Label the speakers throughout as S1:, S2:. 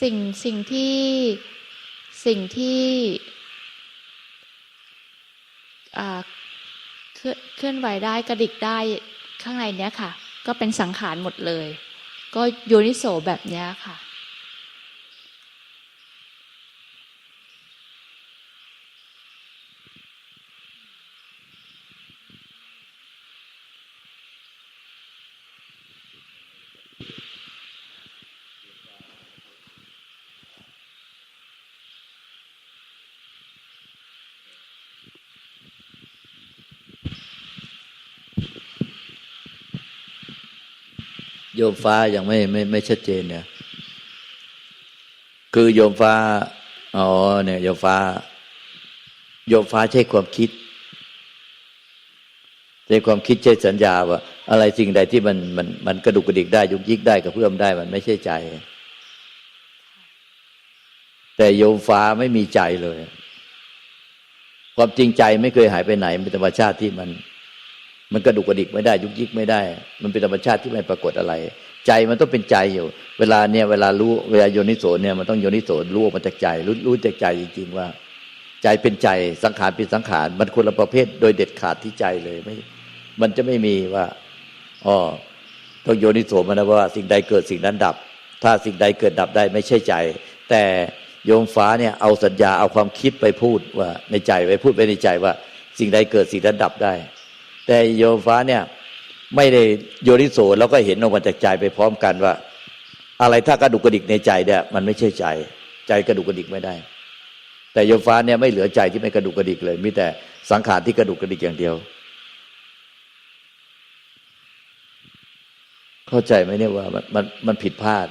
S1: สิ่งสิ่งที่สิ่งที่เคลื่อนเคลื่อนไหวได้กระดิกได้ข้างในเนี้ยค่ะ ก็เป็นสังขารหมดเลย ก็โยนิโสแบบเนี้ยค่ะ
S2: โยมฟ้ายังไม่ไม่ไม่ชัดเจนเนี่ย คือโยมฟ้า อ๋อเนี่ยโยมฟ้า โยมฟ้าใช้ความคิดใช้ความคิดใช้สัญญาว่า อะไรสิ่งใดที่มันมันมันกระดุกกระดิกได้ยุกยิกได้กระเพื่อมได้มันไม่ใช่ใจ แต่โยมฟ้าไม่มีใจเลย ความจริงใจไม่เคยหายไปไหนเป็นธรรมชาติที่มัน มันกระดุกกระดิกไม่ได้ ยุกยิกไม่ได้ มันเป็นธรรมชาติที่ไม่ปรากฏอะไร ใจมันต้องเป็นใจอยู่ เวลาเนี่ยเวลารู้เวลาโยนิโสเนี่ยมันต้องโยนิโสรู้ออกมาจากใจรู้รู้จากใจจริงๆว่า ใจเป็นใจสังขารเป็นสังขาร มันคนละประเภทโดยเด็ดขาดที่ใจเลยไม่ มันจะไม่มีว่าอ๋อต้องโยนิโสมันนะว่า สิ่งใดเกิดสิ่งนั้นดับ ถ้าสิ่งใดเกิดดับได้ไม่ใช่ใจ แต่โยมฟ้าเนี่ยเอาสัญญาเอาความคิดไปพูดว่าในใจไปพูดไปในใจว่า สิ่งใดเกิดสิ่งนั้นดับได้ แต่โยฟ้าเนี่ยไม่ได้โยนิโสแล้วก็เห็นออกมาจากใจไปพร้อมกันว่า อะไรถ้ากระดุกกระดิกในใจเนี่ยมันไม่ใช่ใจ ใจกระดุกกระดิกไม่ได้ แต่โยฟ้าเนี่ยไม่เหลือใจที่ไม่กระดุกกระดิกเลยมีแต่สังขารที่กระดุกกระดิกอย่างเดียว เข้าใจไหมเนี่ยว่ามันมันมันผิดพลาด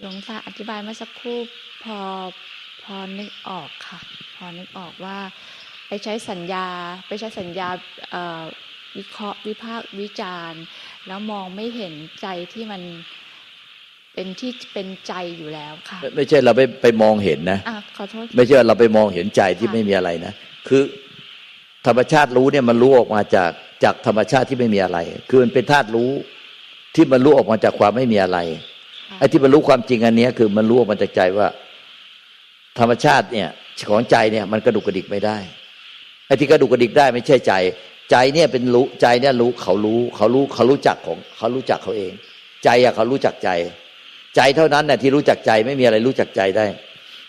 S1: หลวงตาอธิบายเมื่อสักครู่พอพอนึกออกค่ะ พอนึกออกว่า ไปใช้สัญญา ไปใช้สัญญาเอ่อวิเคราะห์วิพากษ์วิจารณ์ แล้วมองไม่เห็นใจที่มันเป็นที่เป็นใจอยู่แล้วค่ะ
S2: ไม่ไม่ใช่เราไปไปมองเห็นนะ
S1: อะขอโทษ
S2: ไม่ใช่ว่าเราไปมองเห็นใจที่
S1: ค่ะ
S2: ไม่มีอะไรนะ คือ ธรรมชาติรู้เนี่ยมันรู้ออกมาจากจากธรรมชาติที่ไม่มีอะไร คือมันเป็นธาตุรู้ที่มันรู้ออกมาจากความไม่มีอะไร
S1: ค่ะ
S2: ไอ้ที่มันรู้ความจริงอันเนี้ยคือมันรู้ออกมาจากใจว่า ธรรมชาติเนี่ยของใจเนี่ยมันกระดุกกระดิกไม่ได้ไอ้ที่กระดุกกระดิกได้ไม่ใช่ใจ ใจเนี่ยเป็นรู้ใจเนี่ยรู้เขารู้เขารู้เขารู้จักของเขารู้จักเขาเอง ใจอะเขารู้จักใจ ใจเท่านั้นน่ะที่รู้จักใจไม่มีอะไรรู้จักใจได้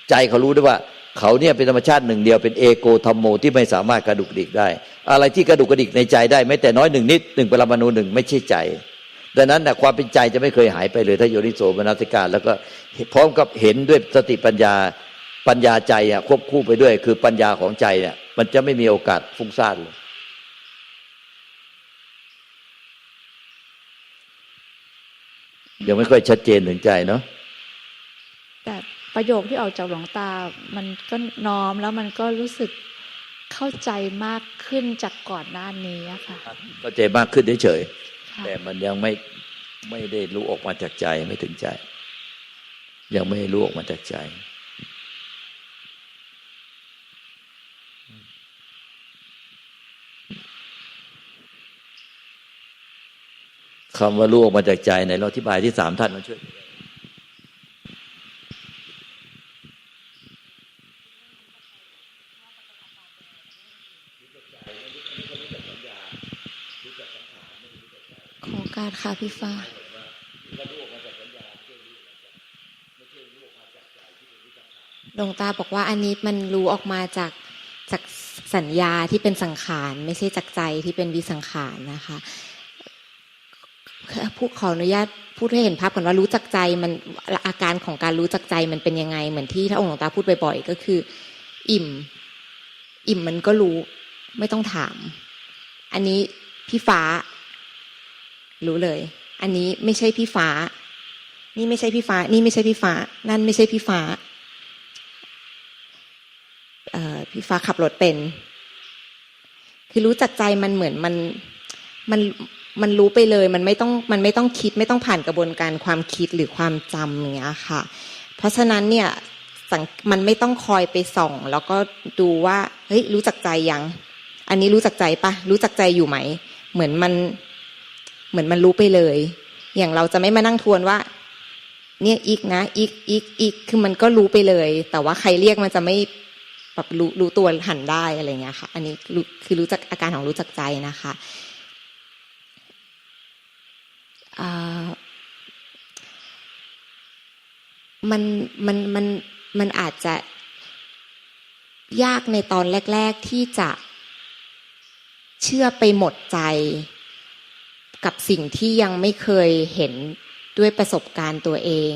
S2: ใจเขารู้ได้ว่าเขาเนี่ยเป็นธรรมชาติหนึ่งเดียวเป็นเอโกธรรมโมที่ไม่สามารถกระดุกกระดิกได้ อะไรที่กระดุกกระดิกในใจได้แม้แต่น้อยหนึ่งนิดหนึ่งปรมาณูหนึ่งไม่ใช่ใจดังนั้นนะความเป็นใจจะไม่เคยหายไปเลยถ้าโยนิโสมนัสิการ แล้วก็พร้อมกับเห็นด้วยสติปัญญาปัญญาใจอะควบคู่ไปด้วย คือปัญญาของใจเนี่ย มันจะไม่มีโอกาสฟุ้งซ่านเลยยังไม่ค่อยชัดเจนถึงใจเนาะ
S1: แต่ประโยคที่ออกจากหลวงตา มันก็น้อมแล้วมันก็รู้สึกเข้าใจมากขึ้นจากก่อนหน้านี้อะค่ะ
S2: เข้าใจมากขึ้นเฉย
S1: ค่ะ
S2: ๆแต่มันยังไม่ไม่ได้รู้ออกมาจากใจไม่ถึงใจ ยังไม่รู้ออกมาจากใจ คำว่ารู้ออกมาจากใจในเราอธิบายที่สามท่านมาช่วย
S3: ขอการค่ะพี่ฟ้าหลวงตาบอกว่าอันนี้มันรู้ออกมาจากจากสัญญาที่เป็นสังขาร ไม่ใช่จากใจที่เป็นวิสังขารนะคะ ผู้ขออนุญาตพูดให้เห็นภาพก่อนว่ารู้จักใจมันอาการของการรู้จักใจมันเป็นยังไง เหมือนที่พระองค์หลวงตาพูดบ่อยๆก็คือ อิ่ม อิ่มมันก็รู้ ไม่ต้องถาม อันนี้พี่ฟ้า รู้เลย อันนี้ไม่ใช่พี่ฟ้า นี่ไม่ใช่พี่ฟ้า นี่ไม่ใช่พี่ฟ้า นั่นไม่ใช่พี่ฟ้าพี่ฟ้าขับรถเป็น คือรู้จักใจมันเหมือนมันมัน มันรู้ไปเลยมันไม่ต้องมันไม่ต้องคิดไม่ต้องผ่านกระบวนการความคิดหรือความจำอย่างเงี้ยค่ะ เพราะฉะนั้นเนี่ยมันไม่ต้องคอยไปส่อง แล้วก็ดูว่าเฮ้ยรู้จักใจยัง อันนี้รู้จักใจปะรู้จักใจอยู่ไหม เหมือนมันเหมือนมันรู้ไปเลย อย่างเราจะไม่มานั่งทวนว่า เนี่ยอีกนะ อีกอีกอีกคือมันก็รู้ไปเลย แต่ว่าใครเรียกมันจะไม่แบบรู้รู้ตัวหันได้อะไรเงี้ยค่ะ อันนี้รู้คือรู้จักอาการของรู้จักใจนะคะ มันมันมันมันอาจจะยากในตอนแรก ๆ ที่จะเชื่อไปหมดใจกับสิ่งที่ยังไม่เคยเห็นด้วยประสบการณ์ตัวเอง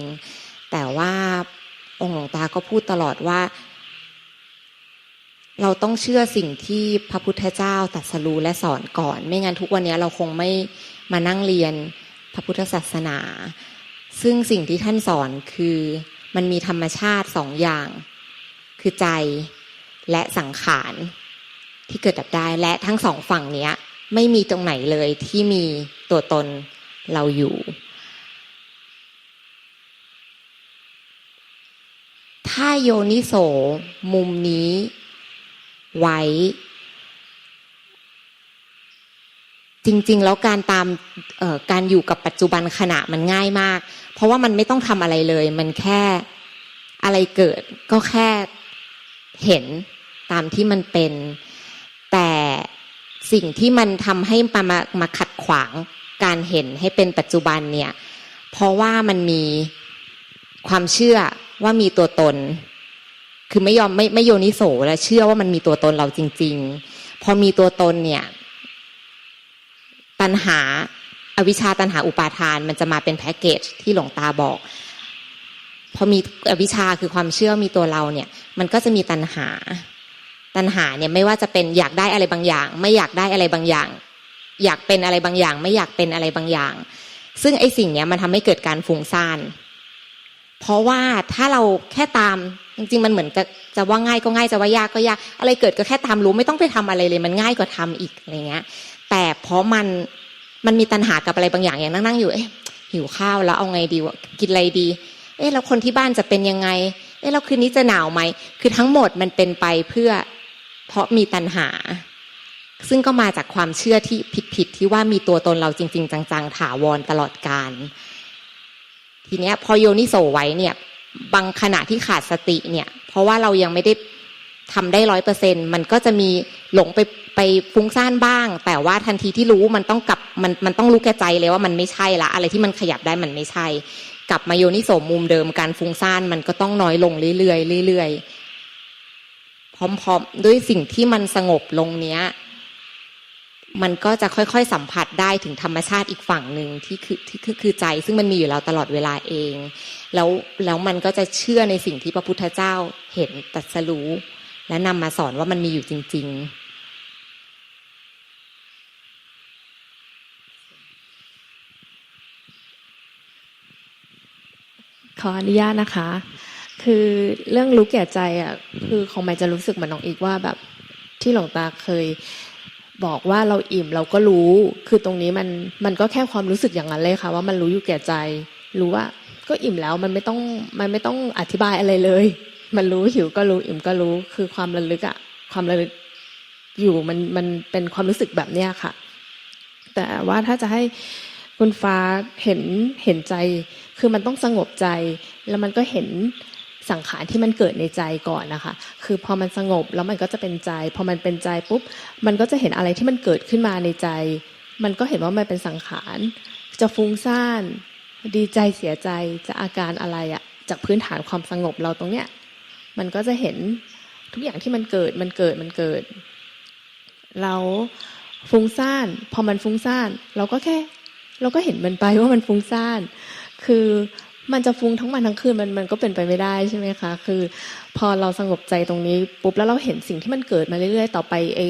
S3: แต่ว่าองค์หลวงตาก็พูดตลอดว่า เราต้องเชื่อสิ่งที่พระพุทธเจ้าตรัสรู้และสอนก่อน ไม่งั้นทุกวันนี้เราคงไม่มานั่งเรียน ระพุทธศาสนา ซึ่งสิ่งที่ท่านสอนคือมันมีธรรมชาติสองอย่าง คือใจและสังขารที่เกิดดับได้และทั้งสองฝั่งเนี้ย ไม่มีตรงไหนเลยที่มีตัวตนเราอยู่ ถ้าโยนิโสมุมนี้ไว้ จริง ๆ แล้วการตามการอยู่กับปัจจุบันขณะมันง่ายมาก เพราะว่ามันไม่ต้องทำอะไรเลย มันแค่อะไรเกิดก็แค่เห็นตามที่มันเป็น แต่สิ่งที่มันทำให้มามามาขัดขวางการเห็นให้เป็นปัจจุบันเนี่ย เพราะว่ามันมีความเชื่อว่ามีตัวตน คือไม่ยอมไม่ไม่โยนิโสและเชื่อว่ามันมีตัวตนเราจริง ๆ พอมีตัวตนเนี่ย ตัณหาอวิชชาตัณหาอุปาทาน มันจะมาเป็นแพ็กเกจที่หลวงตาบอกพอมีอวิชชาคือความเชื่อมีตัวเราเนี่ย มันก็จะมีตัณหา ตัณหาเนี่ยไม่ว่าจะเป็นอยากได้อะไรบางอย่าง ไม่อยากได้อะไรบางอย่าง อยากเป็นอะไรบางอย่าง ไม่อยากเป็นอะไรบางอย่าง ซึ่งไอ้สิ่งเนี้ยมันทำให้เกิดการฟุ้งซ่านเพราะว่าถ้าเราแค่ตามจริงๆมันเหมือนจะจะว่าง่ายก็ง่ายจะว่ายากก็ยาก อะไรเกิดก็แค่ตามรู้ไม่ต้องไปทำอะไรเลย มันง่ายกว่าทำอีกอะไรเงี้ย เพราะมันมันมีตัณหากับอะไรบางอย่างอย่างนั่งอยู่เอ๊ะหิวข้าวแล้วเอาไงดีวะกินอะไรดี เอ๊ะแล้วคนที่บ้านจะเป็นยังไง เอ๊ะแล้วคืนนี้จะหนาวไหมคือทั้งหมดมันเป็นไปเพื่อเพราะมีตัณหา ซึ่งก็มาจากความเชื่อที่ผิดๆที่ว่ามีตัวตนเราจริง ๆ จังๆถาวรตลอดกาลทีเนี้ยพอโยนิโสไว้เนี่ย บางขณะที่ขาดสติเนี่ย เพราะว่าเรายังไม่ได้ ทำได้ร้อยเปอร์เซ็นมันก็จะมีหลงไปไปฟุ้งซ่านบ้าง แต่ว่าทันทีที่รู้มันต้องกลับมันมันต้องรู้แก่ใจเลยว่ามันไม่ใช่ละ อะไรที่มันขยับได้มันไม่ใช่ กลับมาโยนิโสมมุมเดิมการฟุ้งซ่านมันก็ต้องน้อยลงเรื่อยๆเรื่อยๆพร้อมๆ ด้วยสิ่งที่มันสงบลงเนี้ย มันก็จะค่อยๆสัมผัสได้ถึงธรรมชาติอีกฝั่งหนึ่งที่คือที่คือคือใจ ซึ่งมันมีอยู่แล้วตลอดเวลาเอง แล้วแล้วมันก็จะเชื่อในสิ่งที่พระพุทธเจ้าเห็นตรัสรู้ และนำมาสอนว่ามันมีอยู่จริง ๆ
S4: ขออนุญาตนะคะ คือเรื่องรู้แก่ใจอะ คือของหมายจะรู้สึกเหมือนน้องอีกว่าแบบ ที่หลวงตาเคย บอกว่าเราอิ่มเราก็รู้ คือตรงนี้มันมันก็แค่ความรู้สึกอย่างนั้นเลยค่ะ ว่ามันรู้อยู่แก่ใจ รู้ว่า ก็อิ่มแล้วมันไม่ต้องมันไม่ต้องอธิบายอะไรเลย มันรู้หิวก็รู้อิ่มก็รู้ คือความระลึกอะความระลึกอยู่มันมันเป็นความรู้สึกแบบเนี้ยค่ะ แต่ว่าถ้าจะให้คุณฟ้าเห็นเห็นใจ คือมันต้องสงบใจ แล้วมันก็เห็นสังขารที่มันเกิดในใจก่อนนะคะ คือพอมันสงบแล้วมันก็จะเป็นใจ พอมันเป็นใจปุ๊บ มันก็จะเห็นอะไรที่มันเกิดขึ้นมาในใจ มันก็เห็นว่ามันเป็นสังขาร จะฟุ้งซ่าน ดีใจเสียใจ จะอาการอะไรอะจากพื้นฐานความสงบเราตรงเนี้ย มันก็จะเห็นทุกอย่างที่มันเกิดมันเกิดมันเกิด เราฟุ้งซ่าน พอมันฟุ้งซ่าน เราก็แค่ เราก็เห็นมันไปว่ามันฟุ้งซ่าน คือมันจะฟุ้งทั้งวันทั้งคืนมันมันก็เป็นไปไม่ได้ใช่ไหมคะคือ พอเราสงบใจตรงนี้ปุ๊บแล้วเราเห็นสิ่งที่มันเกิดมาเรื่อย ๆ ต่อไปไอ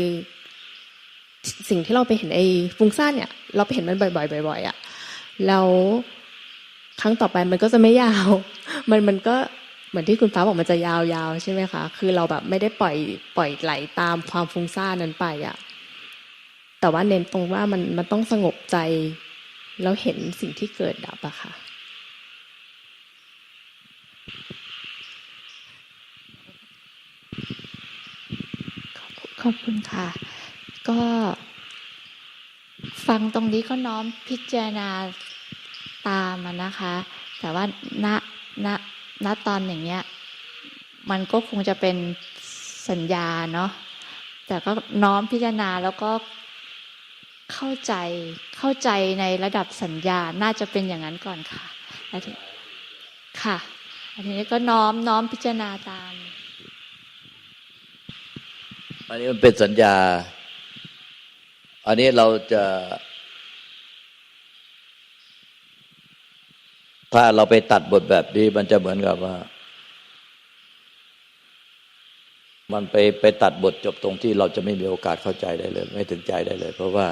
S4: สิ่งที่เราไปเห็นไอฟุ้งซ่านเนี่ย เราไปเห็นมันบ่อยๆบ่อยๆอะแล้วครั้งต่อไปมันก็จะไม่ยาว มันมันก็ เหมือนที่คุณฟ้าบอกมันจะยาวๆใช่ไหมคะคือเราแบบไม่ได้ปล่อยปล่อยไหลตามความฟุ้งซ่านนั้นไปอะแต่ว่าเน้นตรงว่ามันมันต้องสงบใจแล้วเห็นสิ่งที่เกิดดับอะค่ะ
S1: ขอบคุณค่ะ ก็ฟังตรงนี้ก็น้อมพิจารณาตามอะนะคะ แต่ว่าณณ ณตอนอย่างเงี้ย มันก็คงจะเป็นสัญญาเนาะแต่ก็น้อมพิจารณาแล้วก็เข้าใจเข้าใจในระดับสัญญาน่าจะเป็นอย่างนั้นก่อนค่ะแล้วทีค่ะแล้วทีนี้ก็น้อมน้อมพิจารณาตาม
S2: อันนี้มันเป็นสัญญา อันนี้เราจะ ถ้าเราไปตัดบทแบบนี้มันจะเหมือนกับว่า มันไปไปตัดบทจบตรงที่เราจะไม่มีโอกาสเข้าใจได้เลย ไม่ถึงใจได้เลย เพราะว่า